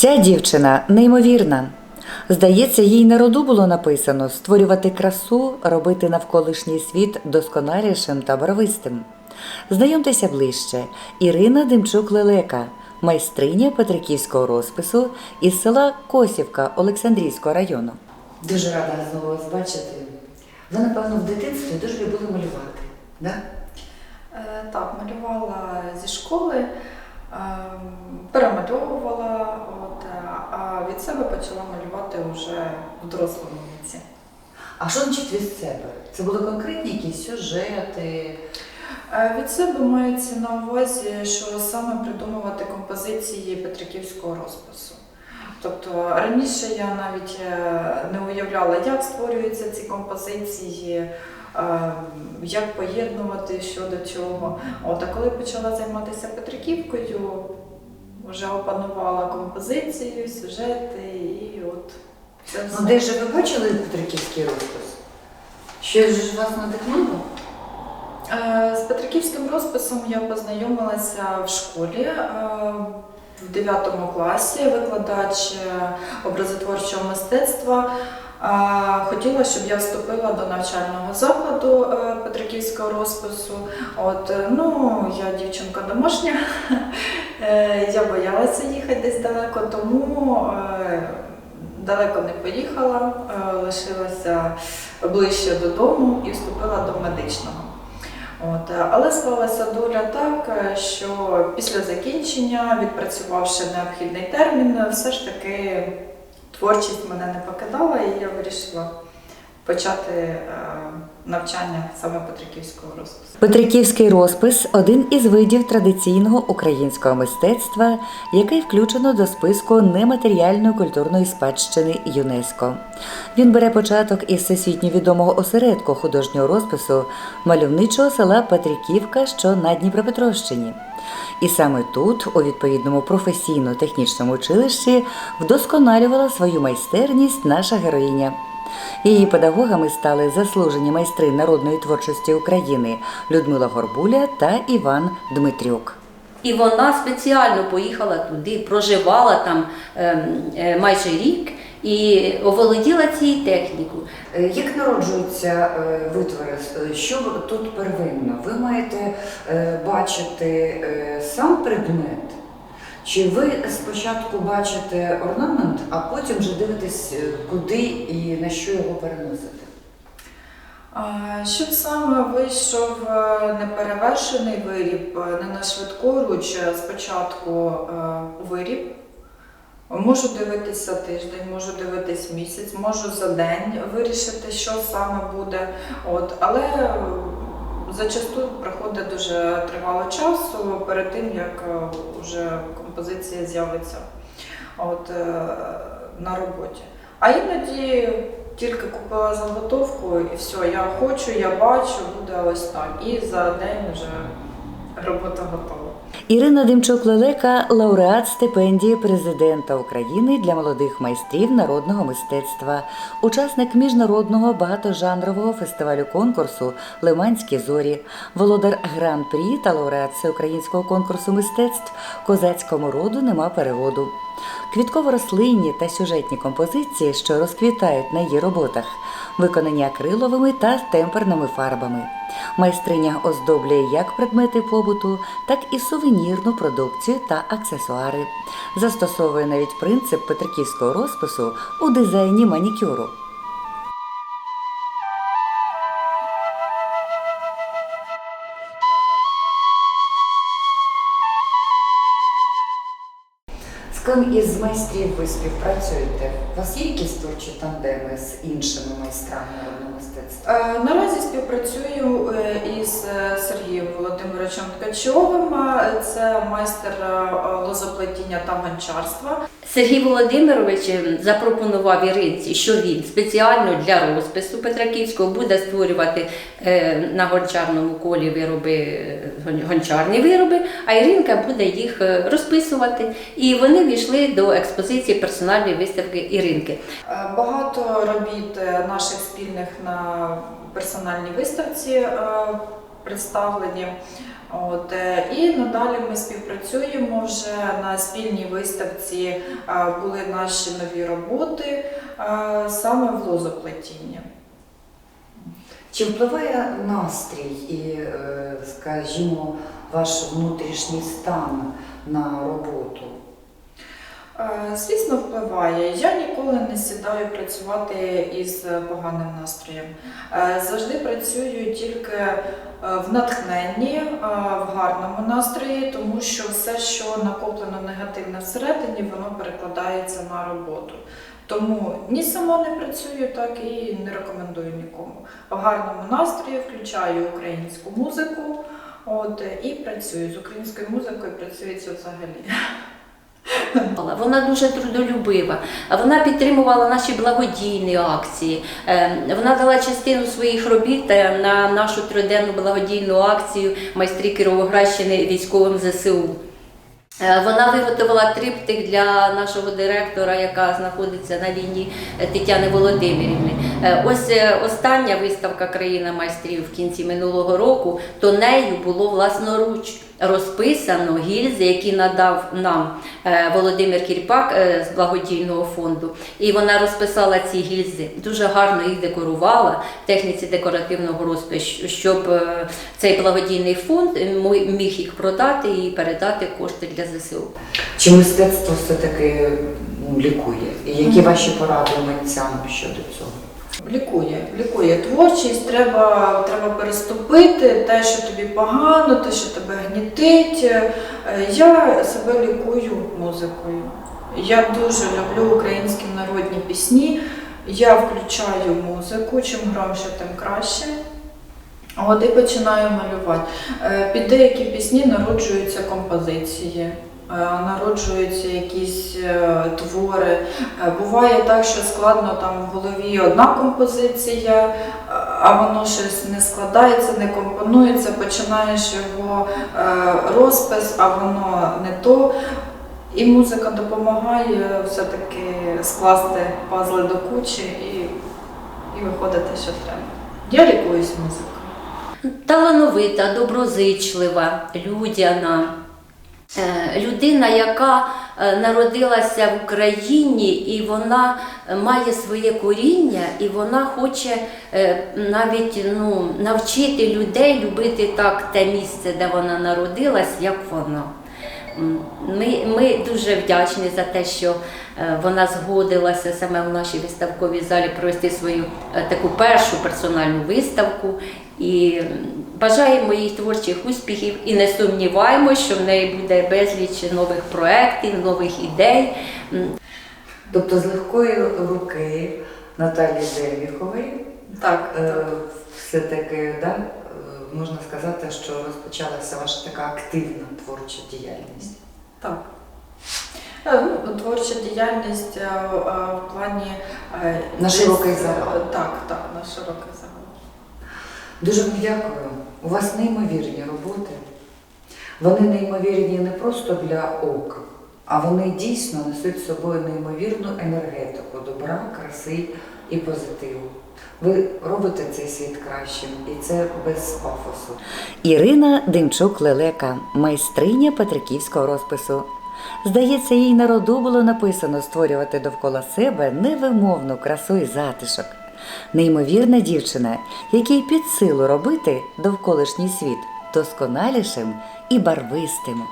Ця дівчина неймовірна. Здається, їй на роду було написано створювати красу, робити навколишній світ досконалішим та барвистим. Знайомтеся ближче. Ірина Демчук-Лелека, майстриня Петриківського розпису із села Косівка Олександрійського району. Дуже рада знову вас бачити. Ви, напевно, в дитинстві дуже любили малювати. Да? Е, Так, малювала зі школи, е, перемальовувала, от, е, а від себе почала малювати вже в дорослому віці. А що значить від себе? Це були конкретні якісь сюжети? Е, Від себе мається на увазі, що саме придумувати композиції Петриківського розпису. Тобто раніше я навіть е, не уявляла, як створюються ці композиції, як поєднувати що до чого. От, а коли почала займатися Петриківкою, вже опанувала композицію, сюжети і от це. Ну, де ж ви бачили Петриківський розпис? Щось ж вас надихнуло? Е, З Петриківським розписом я познайомилася в школі е, в 9 класі. Викладач е, образотворчого мистецтва хотіла, щоб я вступила до навчального закладу е, Петриківського розпису. От, е, ну, я дівчинка домашня, е, я боялася їхати десь далеко, тому далеко не поїхала, лишилася ближче додому і вступила до медичного. От, але склалася доля так, що після закінчення, відпрацювавши необхідний термін, все ж таки творчість мене не покидала, і я вирішила почати е, навчання саме Петриківського розпису. Петриківський розпис один із видів традиційного українського мистецтва, який включено до списку нематеріальної культурної спадщини ЮНЕСКО. Він бере початок із всесвітньо відомого осередку художнього розпису мальовничого села Петриківка, що на Дніпропетровщині. І саме тут, у відповідному професійно-технічному училищі, вдосконалювала свою майстерність наша героїня. Її педагогами стали заслужені майстри народної творчості України Людмила Горбуля та Іван Дмитрюк. І вона спеціально поїхала туди, проживала там ем, е, майже рік і оволоділа цією технікою. Е, Як народжуються витвори? Що тут первинно? Ви маєте е, бачити сам предмет? Чи ви спочатку бачите орнамент, а потім вже дивитесь, куди і на що його переносити? Щоб саме вийшов е, неперевершений виріб, е, не на швидкоруч, е, спочатку е, виріб. Можу дивитися тиждень, можу дивитись місяць, можу за день вирішити, що саме буде. От, але е, зачасту проходить дуже тривало часу перед тим, як е, вже композиція з'явиться от, е, на роботі. А іноді тільки купила заготовку і все, я хочу, я бачу, буде ось так. І за день вже робота готова. Ірина Демчук-Лелека лауреат стипендії президента України для молодих майстрів народного мистецтва, учасник міжнародного багатожанрового фестивалю конкурсу Лиманські зорі, володар гран-прі та лауреат всеукраїнського конкурсу мистецтв Козацькому роду нема переводу. Квітково-рослинні та сюжетні композиції, що розквітають на її роботах, виконані акриловими та темперними фарбами. Майстриня оздоблює як предмети побуту, так і сувенірну продукцію та аксесуари. Застосовує навіть принцип петриківського розпису у дизайні манікюру. З ким із майстрів ви співпрацюєте? У вас є якісь творчі тандеми з іншими майстрами народного мистецтва? Е, Наразі співпрацюю е, із е, Сергієм Володимировичем Ткачовим. Це майстер лозоплетіння та гончарства. Сергій Володимирович ем, запропонував Іринці, що він спеціально для розпису Петраківського буде створювати на гончарному колі вироби, гончарні вироби, а Іринка буде їх розписувати. І вони війшли до експозиції персональної виставки Іринки. Е, Багато робіт е, наших спільних на персональній виставці е, представлені. От, і надалі ми співпрацюємо вже на спільній виставці. Були наші нові роботи саме в лозоплетінні. Чи впливає настрій і, скажімо, ваш внутрішній стан на роботу? Е, Звісно, впливає. Я ніколи не сідаю працювати із поганим настроєм. Е, Завжди працюю тільки е, в натхненні, в гарному настрої, тому що все, що накоплено негативне всередині, воно перекладається на роботу. Тому ні сама не працюю, так і не рекомендую нікому. В гарному настрої включаю українську музику. От і працюю з українською музикою, працюється взагалі. Вона дуже трудолюбива. Вона підтримувала наші благодійні акції. Е, Вона дала частину своїх робіт е, на нашу триденну благодійну акцію майстрі Кіровоградщини військовим ЗСУ. Е, Вона виготовила триптих для нашого директора, яка знаходиться на війні е, Тетяни Володимирівни. Ось остання виставка Країна майстрів в кінці минулого року, то нею було власноруч розписано гільзи, які надав нам е, Володимир Кірпак е, з благодійного фонду. І вона розписала ці гільзи, дуже гарно їх декорувала в техніці декоративного розпису, щоб е, цей благодійний фонд міг їх продати і передати кошти для ЗСУ. Чи мистецтво все-таки ну, лікує? І які ваші поради митцям щодо цього? Лікує, лікує творчість, треба, треба переступити те, що тобі погано, те, що тебе гнітить. Е, Я себе лікую музикою. Я дуже люблю українські народні пісні. Я включаю музику, чим громше, тим краще. От і починаю малювати. Е, Під деякі пісні народжуються композиції, народжуються якісь е, твори. Е, Буває так, що складно там в голові одна композиція, е, а воно щось не складається, не компонується, починаєш його е, розпис, а воно не то. І музика допомагає все-таки скласти пазли до кучі і, і виходити, що треба. Я лікуюсь музикою. Талановита, доброзичлива, людяна. Е, Людина, яка е, народилася в Україні, і вона має своє коріння, і вона хоче е, навіть ну, навчити людей любити так те місце, де вона народилась, як вона. Ми, ми дуже вдячні за те, що вона згодилася саме в нашій виставковій залі провести свою таку першу персональну виставку. І бажаємо їй творчих успіхів і не сумніваємося, що в неї буде безліч нових проєктів, нових ідей. Тобто з легкої руки Наталії Дерміхової Так, е, так. все-таки да, е, можна сказати, що розпочалася ваша така активна творча діяльність. Так. Е, Ну, творча діяльність е, в плані На широкий загал. Так, так, на широкий загал. Дуже вам дякую. У вас неймовірні роботи. Вони неймовірні не просто для ока, а вони дійсно несуть з собою неймовірну енергетику добра, краси і позитиву. Ви робите цей світ кращим, і це без пафосу. Ірина Демчук Лелека, майстриня Петриківського розпису. Здається, їй на роду було написано створювати довкола себе невимовну красу і затишок. Неймовірна дівчина, якій під силу робити довколишній світ досконалішим і барвистим.